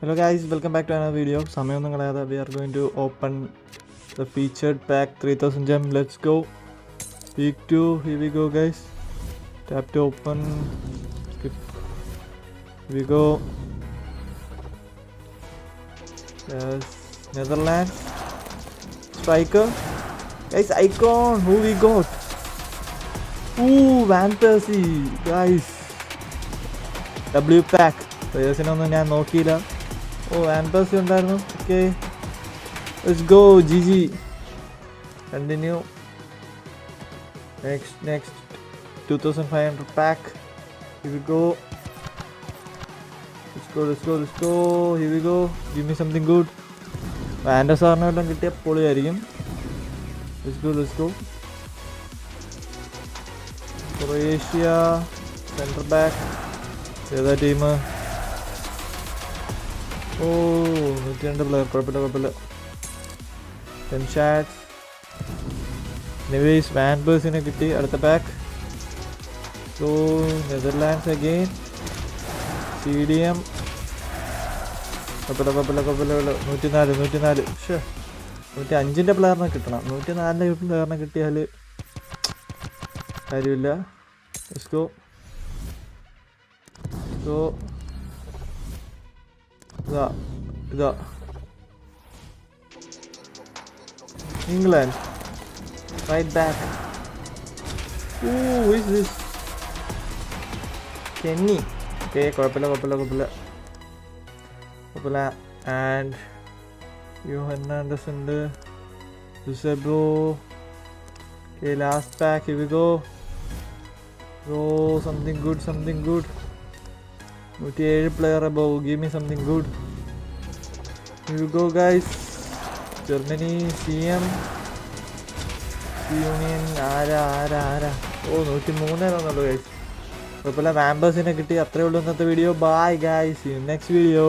Hello guys welcome back to another video സമയമൊന്നും കളയാതെ we are going to open the featured pack three thousand gem let's go week to here we go guys tap to open we go Netherland striker guys icon who we got ooh van Persie guys W pack പ്ലേയേഴ്സിനൊന്നും ഞാൻ നോക്കിയില്ല. Oh ആൻപേഴ്സി ഉണ്ടായിരുന്നു. Okay let's go G G continue next next two thousand five hundred pack here we go let's go let's go let's go go give me something good Wanda സാറിനെ വല്ലതും കിട്ടിയ പൊളിയായിരിക്കും. Let's go let's go Croatia centre back ഏതാ team oh രണ്ട് player കുഴപ്പമില്ല കുഴപ്പമില്ല. നിവേസ് വാൻബേഴ്സിനെ കിട്ടി. അടുത്ത pack so Netherlands again C D M കുഴപ്പമില്ല കുഴപ്പമില്ല കുഴപ്പമില്ല നൂറ്റി നാല് നൂറ്റി നാല് ഷേ നൂറ്റി അഞ്ചിന്റെ പ്ലെയറിനെ കിട്ടണം. നൂറ്റി നാലിന്റെ പ്ലെയറിനെ കിട്ടിയാൽ കാര്യമില്ല. ലെറ്റ്സ് ഗോ സോ ഇതാ ഇതാ. England right back oh is this Kenny okay കുഴപ്പമില്ല കുഴപ്പമില്ല കുഴപ്പമില്ല. കുഴപ്പമില്ല. ആൻഡ് യു ഹെർണാണ്ടസ് ഉണ്ട്. ജുസെബോ okay last pack we go something good something good നൂറ്റി ഏഴ് player above give me something good you go guys Germany C M union ആരാ ആരാ ആരാ? ഓ നൂറ്റി മൂന്നേതാന്നുള്ളൂ ഗൈസ് കുഴപ്പമില്ല മാമ്പേഴ്സിനെ കിട്ടി. അത്രേ ഉള്ളൂ ഇന്നത്തെ video bye guys next video